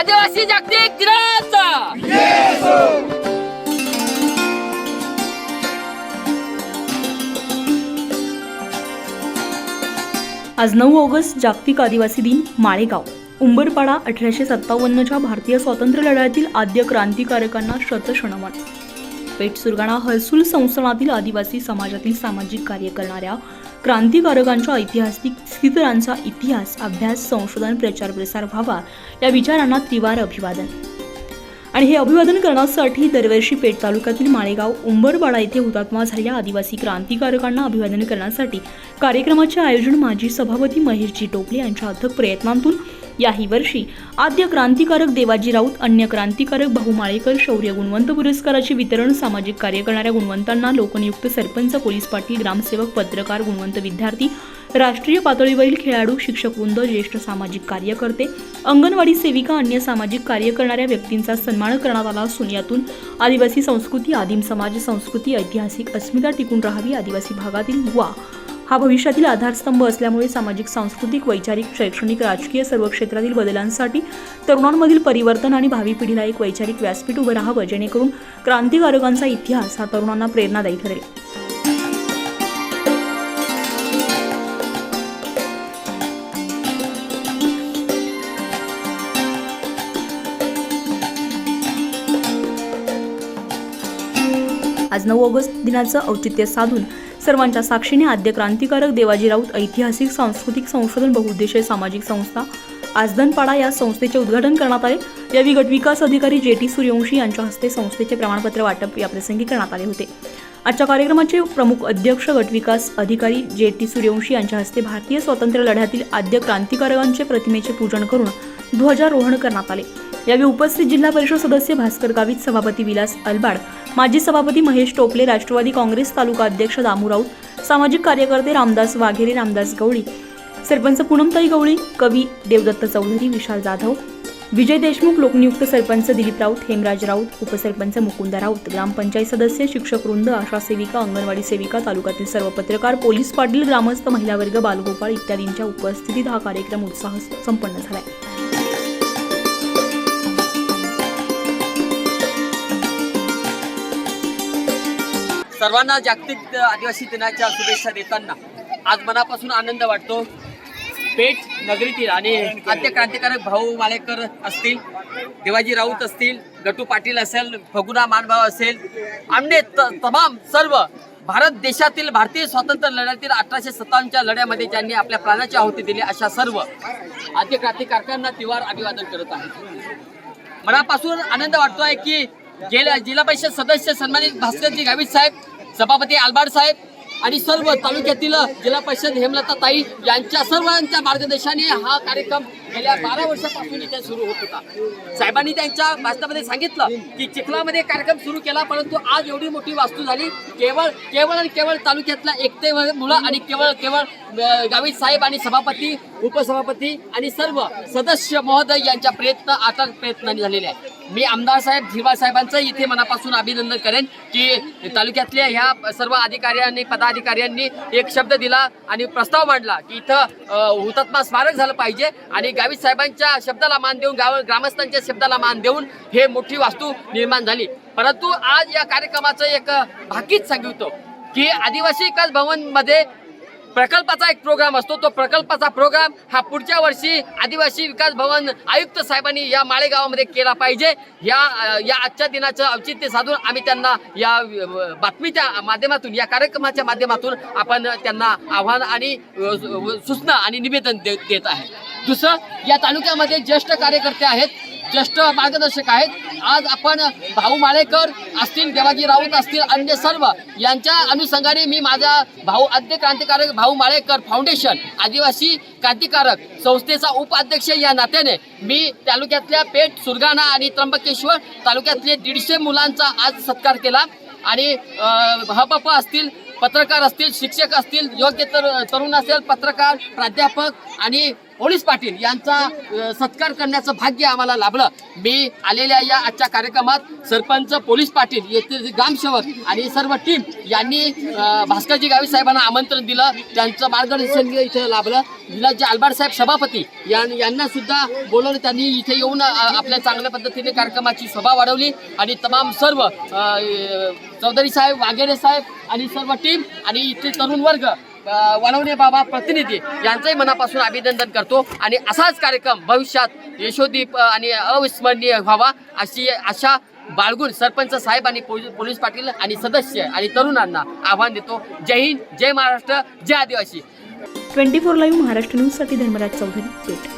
आदिवासी जागतिक दिनाचा आज नऊ ऑगस्ट जागतिक आदिवासी दिन माळेगाव. उंबरपाडा अठराशे सत्तावन्नच्या भारतीय स्वातंत्र्य लढ्यातील आद्य क्रांतिकारकांना शतशणमन पेठ सुरगाणा हर्सुल संस्थानातील आदिवासी समाजातील सामाजिक कार्य करणाऱ्या क्रांतिकारकांच्या ऐतिहासिक स्थितरांचा इतिहास अभ्यास संशोधन प्रचार प्रसार व्हावा या विचारांना त्रिवार अभिवादन. आणि हे अभिवादन करण्यासाठी दरवर्षी पेठ तालुक्यातील माळेगाव उंबरवाडा येथे हुतात्मा झालेल्या आदिवासी क्रांतिकारकांना अभिवादन करण्यासाठी कार्यक्रमाचे आयोजन माजी सभापती महेशजी टोपले यांच्या अथक प्रयत्नांतून याही वर्षी आद्य क्रांतिकारक देवाजी राऊत अन्य क्रांतिकारक भाऊ माळेकर शौर्य गुणवंत पुरस्काराचे वितरण सामाजिक कार्य करणाऱ्या गुणवंतांना लोकनियुक्त सरपंच पोलीस पाटील ग्रामसेवक पत्रकार गुणवंत विद्यार्थी राष्ट्रीय पातळीवरील खेळाडू शिक्षक वृंद ज्येष्ठ सामाजिक कार्यकर्ते अंगणवाडी सेविका अन्य सामाजिक कार्य करणाऱ्या व्यक्तींचा सन्मान करण्यात आला असून यातून आदिवासी संस्कृती आदिम समाज संस्कृती ऐतिहासिक अस्मिता टिकून राहावी आदिवासी भागातील युवा हा भविष्यातील आधारस्तंभ असल्यामुळे सामाजिक सांस्कृतिक वैचारिक शैक्षणिक राजकीय सर्व क्षेत्रातील बदलांसाठी तरुणांमधील परिवर्तन आणि भावी पिढीला एक वैचारिक व्यासपीठ उभं राहावं जेणेकरून क्रांतिकारकांचा इतिहास हा तरुणांना प्रेरणादायी ठरेल. आज नऊ ऑगस्ट दिनाचं औचित्य साधून सर्वांच्या साक्षीने आद्य क्रांतिकारक देवाजी राऊत ऐतिहासिक सांस्कृतिक संशोधन बहुउद्देशीय सामाजिक संस्था आजदनपाडा या संस्थेचे उद्घाटन करण्यात आले. यावेळी गटविकास अधिकारी जे टी सूर्यवंशी यांच्या हस्ते संस्थेचे प्रमाणपत्र वाटप याप्रसंगी करण्यात आले होते. आजच्या कार्यक्रमाचे प्रमुख अध्यक्ष गटविकास अधिकारी जे टी सूर्यवंशी यांच्या हस्ते भारतीय स्वातंत्र्य लढ्यातील आद्य क्रांतिकारकांचे प्रतिमेचे पूजन करून ध्वजारोहण करण्यात आले. यावेळी उपस्थित जिल्हा परिषद सदस्य भास्कर गावित सभापती विलास अलबाड माजी सभापती महेश टोपले राष्ट्रवादी काँग्रेस तालुका अध्यक्ष दामू राऊत सामाजिक कार्यकर्ते रामदास वाघेरे रामदास गवळी सरपंच पूनमताई गवळी कवी देवदत्त चौधरी विशाल जाधव विजय देशमुख लोकनियुक्त सरपंच दिलीप राऊत हेमराज राऊत उपसरपंच मुकुंद राऊत ग्रामपंचायत सदस्य शिक्षक वृंद आशा सेविका अंगणवाडी सेविका तालुक्यातील सर्व पत्रकार पोलीस पाटील ग्रामस्थ महिला वर्ग बालगोपाळ इत्यादींच्या उपस्थितीत हा कार्यक्रम उत्साह संपन्न झाला सर्वांना जागतिक आदिवासी दिनाच्या शुभेच्छा देताना आज मनापासून आनंद वाटतो. पेठ नगरीतील आणि आद्य क्रांतिकारक भाऊ मालेकर असतील देवाजी राऊत असतील गटू पाटील असेल फगुना मानभाव असेल आमने त- तमाम सर्व भारत देशातील भारतीय स्वातंत्र्य लढ्यातील अठराशे सत्तावन्नच्या लढ्यामध्ये ज्यांनी आपल्या प्राणाची आहुती दिली अशा सर्व आद्य क्रांतिकारकांना तिवार अभिवादन करत आहे. मनापासून आनंद वाटतो आहे की गेल्या जिल्हा परिषद सदस्य सन्मानित भास्करजी गावित साहेब सभापती आलबाड साहेब आणि सर्व तालुक्यातील जिल्हा परिषद हेमलता ताई यांच्या सर्वांच्या मार्गदर्शनाने हा कार्यक्रम गेल्या बारा वर्षापासून इथे सुरू होत होता. साहेबांनी त्यांच्या भाषणामध्ये सांगितलं की चिखलामध्ये कार्यक्रम सुरू केला परंतु आज एवढी मोठी वास्तू झाली. केवळ केवळ आणि केवळ तालुक्यातल्या एकते मुलं आणि केवळ केवळ गावी गावित साहेब आणि सभापती उपसभापती आणि सर्व सदस्य महोदय यांच्या प्रयत्न आता प्रयत्नांनी झालेले आहे मी आमदार साहेब झिरवाळ साहेबांचं इथे मनापासून अभिनंदन करेन की तालुक्यातल्या ह्या सर्व अधिकाऱ्यांनी पदाधिकाऱ्यांनी एक शब्द दिला आणि प्रस्ताव मांडला की इथं हुतात्मा स्मारक झालं पाहिजे आणि गावित साहेबांच्या शब्दाला मान देऊन गाव ग्रामस्थांच्या शब्दाला मान देऊन हे मोठी वास्तू निर्माण झाली. परंतु आज या कार्यक्रमाचं एक भाकीच सांगितलं की आदिवासी विकास भवनमध्ये प्रकल्पाचा एक प्रोग्राम असतो. तो प्रकल्पाचा प्रोग्राम हा पुढच्या वर्षी आदिवासी विकास भवन आयुक्त साहेबांनी या माळेगावामध्ये केला पाहिजे. या या आजच्या दिनाचं औचित्य साधून आम्ही त्यांना या बातमीच्या माध्यमातून या कार्यक्रमाच्या माध्यमातून आपण त्यांना आव्हान आणि सूचना आणि निवेदन दे- देत आहे. दुसरं या तालुक्यामध्ये ज्येष्ठ कार्यकर्ते आहेत. ज्येष्ठ मार्गदर्शक आहेत. आज आपण भाऊ माळेकर असतील देवाजी राऊत असतील अन्य सर्व यांच्या अनुषंगाने मी माझा भाऊ आद्य क्रांतिकारक भाऊ माळेकर फाउंडेशन आदिवासी क्रांतिकारक संस्थेचा उपाध्यक्ष या नात्याने मी तालुक्यातल्या पेठ सुरगाणा आणि त्र्यंबकेश्वर तालुक्यातले दीडशे मुलांचा आज सत्कार केला. आणि हपप असतील पत्रकार असतील शिक्षक असतील योग्य तर तरुण असेल पत्रकार प्राध्यापक आणि पोलीस पाटील यांचा सत्कार करण्याचं भाग्य आम्हाला लाभलं. मी आलेल्या या आजच्या कार्यक्रमात सरपंच पोलीस पाटील येथील ग्रामसेवक आणि सर्व टीम यांनी भास्करजी गावी साहेबांना आमंत्रण दिलं. त्यांचं मार्गदर्शन इथे लाभलं. विलासजी आलबाड साहेब सभापती यां- यांना सुद्धा बोलवलं. त्यांनी इथे येऊन आपल्या चांगल्या पद्धतीने कार्यक्रमाची शोभा वाढवली. आणि तमाम सर्व चौधरी साहेब वाघेरे साहेब आणि सर्व टीम आणि इथले तरुण वर्ग वळवणे बाबा प्रतिनिधी यांचंही मनापासून अभिनंदन करतो. आणि असाच कार्यक्रम भविष्यात यशोदीप आणि अविस्मरणीय व्हावा अशी अशा बाळगून सरपंच साहेब आणि पोलीस पोलीस पाटील आणि सदस्य आणि तरुणांना आव्हान देतो. जय हिंद जय महाराष्ट्र जय आदिवासी. ट्वेंटी फोर लाईव्ह महाराष्ट्र न्यूजसाठी धर्मराज चौधरी पेठ.